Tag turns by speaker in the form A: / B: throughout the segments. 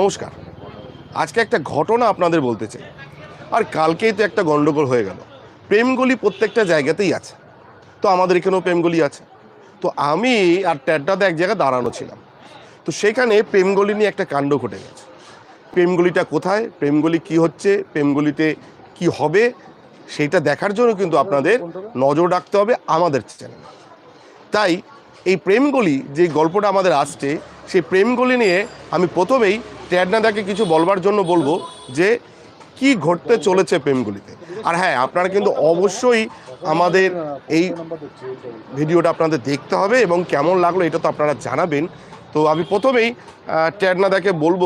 A: নমস্কার। আজকে একটা ঘটনা আপনাদের বলতে চাই। আর কালকেই তো একটা গন্ডগোল হয়ে গেল। প্রেমগলি প্রত্যেকটা জায়গাতেই আছে। তো আমাদের এখানেও প্রেমগুলি আছে। তো আমি আর ট্যাড্ডাতে এক জায়গায় দাঁড়ানো ছিলাম। তো সেখানে প্রেমগলি নিয়ে একটা কাণ্ড ঘটে গেছে। প্রেমগলিটা কোথায়? প্রেমগলি কি হচ্ছে? প্রেমগলিতে কি হবে? সেইটা দেখার জন্য কিন্তু আপনাদের নজর রাখতে হবে আমাদের চ্যানেলে তাই এই প্রেমগলি যে গল্পটা আমাদের আসছে, সেই প্রেমগলি নিয়ে আমি প্রথমেই ট্যাডনাদাকে কিছু বলবার জন্য বলব যে কি ঘটতে চলেছে প্রেমগুলিতে। আর হ্যাঁ আপনারা কিন্তু অবশ্যই আমাদের এই ভিডিওটা আপনাদের দেখতে হবে এবং কেমন লাগল এটা তো আপনারা জানাবেন। তো আমি প্রথমেই ট্যাডনাদাকে বলব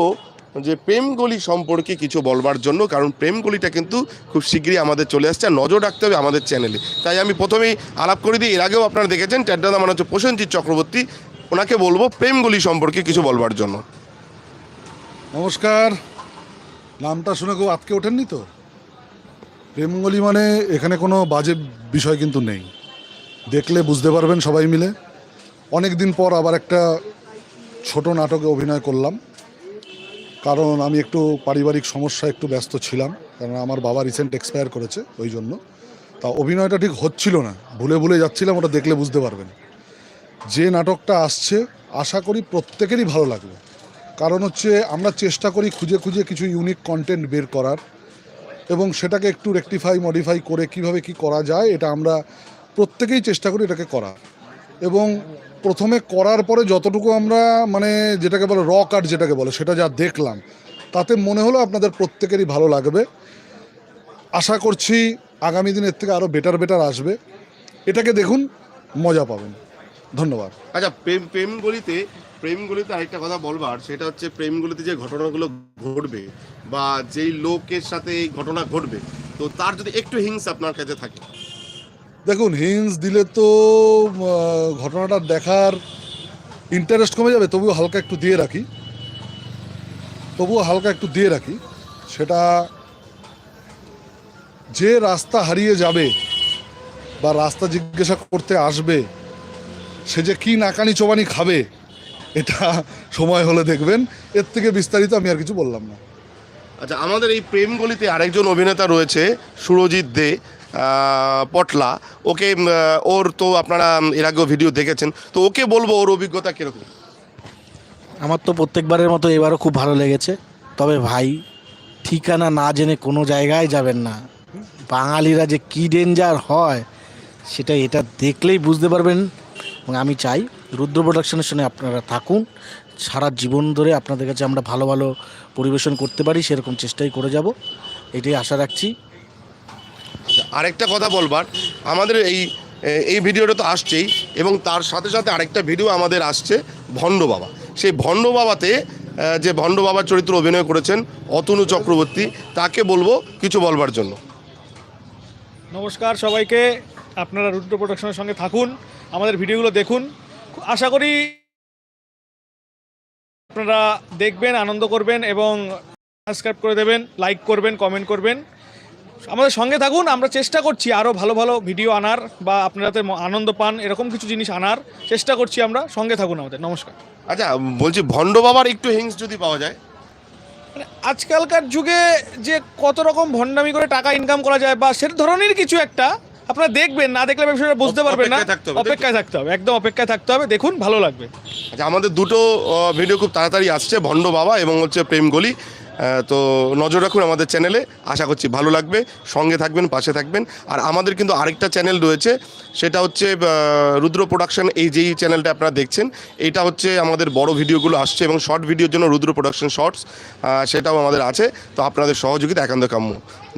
A: যে প্রেমগলি সম্পর্কে কিছু বলবার জন্য, কারণ প্রেমগলিটা কিন্তু খুব শীঘ্রই আমাদের চলে আসছে আর নজর রাখতে হবে আমাদের চ্যানেলে। তাই আমি প্রথমেই আলাপ করে দিই, এর আগেও আপনারা দেখেছেন ট্যাডনাদা মানে হচ্ছে প্রসেনজিৎ চক্রবর্তী, ওনাকে বলব প্রেমগলি সম্পর্কে কিছু বলবার জন্য।
B: নমস্কার। নামটা শুনে কেউ আটকে ওঠেননি তো? প্রেমঙ্গলি মানে এখানে কোনো বাজে বিষয় কিন্তু নেই। দেখলে বুঝতে পারবেন সবাই মিলে। অনেক দিন পর আবার একটা ছোট নাটকে অভিনয় করলাম। কারণ আমি একটু পারিবারিক সমস্যা একটু ব্যস্ত ছিলাম, কারণ আমার বাবা রিসেন্ট এক্সপায়ার করেছে ওই জন্য। তা অভিনয়টা ঠিক হচ্ছিল না। ভুলে ভুলে যাচ্ছিলাম, ওটা দেখলে বুঝতে পারবেন। যে নাটকটা আসছে, আশা করি প্রত্যেকেরই ভালো লাগবে। কারণ হচ্ছে আমরা চেষ্টা করি খুঁজে খুঁজে কিছু ইউনিক কন্টেন্ট বের করার এবং সেটাকে একটু রেকটিফাই মডিফাই করে কীভাবে কি করা যায়, এটা আমরা প্রত্যেকেই চেষ্টা করি এটাকে করা এবং প্রথমে করার পরে যতটুকু আমরা মানে যেটাকে বলে র কাট যেটাকে বলে, সেটা যা দেখলাম, তাতে মনে হলো আপনাদের প্রত্যেকেরই ভালো লাগবে। আশা করছি আগামী দিনের থেকে আরও বেটার বেটার আসবে। এটাকে দেখুন, মজা পাবেন। ধন্যবাদ।
A: আচ্ছা প্রেম প্রেমগলিতে প্রেমগুলিতে আরেকটা কথা বলবার সেটা হচ্ছে প্রেমগুলিতে যে ঘটনাগুলো ঘটবে বা যেই লোকের সাথে এই ঘটনা ঘটবে তো তার যদি একটু হিংস আপনার কাছে থাকে।
B: দেখুন হিংস দিলে তো ঘটনাটা দেখার ইন্টারেস্ট কমে যাবে তবুও হালকা একটু দিয়ে রাখি। তবুও হালকা একটু দিয়ে রাখি। সেটা যে রাস্তা হারিয়ে যাবে বা রাস্তা জিজ্ঞাসা করতে আসবে সে যে কী নাকানি চোবানি খাবে এটা সময় হলে দেখবেন। এর থেকে বিস্তারিত আমি আর কিছু বললাম না।
A: আচ্ছা আমাদের এই প্রেমগলিতে আরেকজন অভিনেতা রয়েছে সুরজিৎ দে পটলা। ওকে ওর তো আপনারা এর আগেও ভিডিও দেখেছেন। তো ওকে বলব ওর অভিজ্ঞতা কীরকম?
C: আমার তো প্রত্যেকবারের মতো এবারও খুব ভালো লেগেছে। তবে ভাই ঠিকানা না জেনে কোনো জায়গায় যাবেন না। বাঙালিরা যে কী ডেঞ্জার হয় সেটা এটা দেখলেই বুঝতে পারবেন। এবং আমি চাই রুদ্র প্রোডাকশনের সঙ্গে আপনারা থাকুন। সারা জীবন ধরে আপনাদের কাছে আমরা ভালো ভালো পরিবেশন করতে পারি সেরকম চেষ্টাই করে যাব। এটাই আশা রাখছি।
A: আচ্ছা, আরেকটা কথা বলবার। আমাদের এই এই ভিডিওটা তো আসছেই এবং তার সাথে সাথে আরেকটা ভিডিও আমাদের আসছে ভণ্ড বাবা। সেই ভণ্ড বাবাতে যে ভণ্ড বাবার চরিত্র অভিনয় করেছেন অতনু চক্রবর্তী তাকে বলব কিছু বলবার জন্য।
D: নমস্কার সবাইকে। আপনারা রুদ্র প্রোডাকশনের সঙ্গে থাকুন। আমাদের ভিডিওগুলো দেখুন। আশা করি আপনারা দেখবেন আনন্দ করবেন এবং সাবস্ক্রাইব করে দেবেন লাইক করবেন কমেন্ট করবেন। আমাদের সঙ্গে থাকুন আমরা চেষ্টা করছি আরও ভালো ভালো ভিডিও আনার বা আপনারা যাতে ম- আনন্দ পান এরকম কিছু জিনিস আনার। চেষ্টা করছি আমরা সঙ্গে থাকুন আমাদের। নমস্কার।
A: আচ্ছা বলছি ভণ্ড বাবার একটু হিংস যদি পাওয়া যায়।
D: মানে আজকালকার যুগে যে কত রকম ভণ্ডামি করে টাকা ইনকাম করা যায় বা সে ধরনের কিছু একটা আপনারা দেখবেন না দেখলে বিষয়টা বুঝতে পারবেন না।
A: অপেক্ষায় থাকতে হবে,
D: অপেক্ষায় থাকতে হবে একদম অপেক্ষায় থাকতে হবে দেখুন ভালো লাগবে।
A: আচ্ছা আমাদের দুটো ভিডিও খুব তাড়াতাড়ি আসছে ভণ্ড বাবা এবং হচ্ছে প্রেমগলি আহ, তো নজর রাখুন আমাদের চ্যানেলে আশা করছি ভালো লাগবে সঙ্গে থাকবেন পাশে থাকবেন। আর আমাদের কিন্তু আরেকটা চ্যানেল রয়েছে সেটা হচ্ছে রুদ্র প্রোডাকশন এই যেই চ্যানেলটা আপনারা দেখছেন এটা হচ্ছে আমাদের বড় ভিডিওগুলো আসছে এবং শর্ট ভিডিওর জন্য রুদ্র প্রোডাকশন শর্টস সেটাও আমাদের আছে। তো আপনাদের সহযোগিতা একান্ত কাম্য।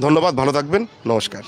A: ধন্যবাদ ভালো থাকবেন নমস্কার।